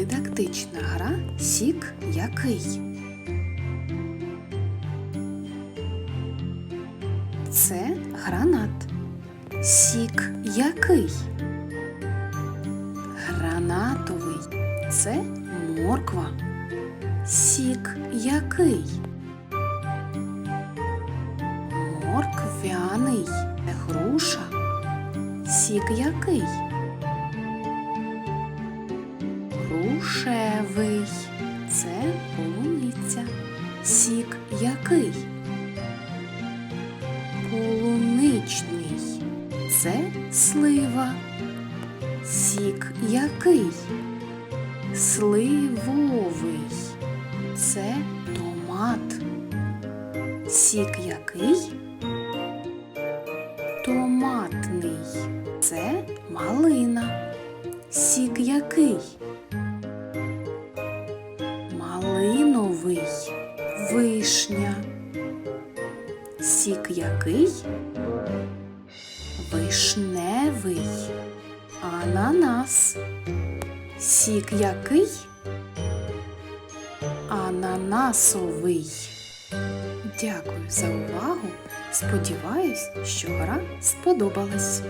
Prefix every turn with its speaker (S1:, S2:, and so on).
S1: Дидактична гра Сік який. Це гранат. Сік який? Гранатовий. Це морква. Сік який? Морквяний. Груша. Сік який? Грушевий. Це полуниця. Сік який? Полуничний. Це слива. Сік який? Сливовий. Це томат. Сік який? Томатний. Це малина. Сік який? Малиновий. Вишня. Сік який? Вишневий. Ананас. Сік який? Ананасовий. Дякую за увагу. Сподіваюсь, що гра сподобалась.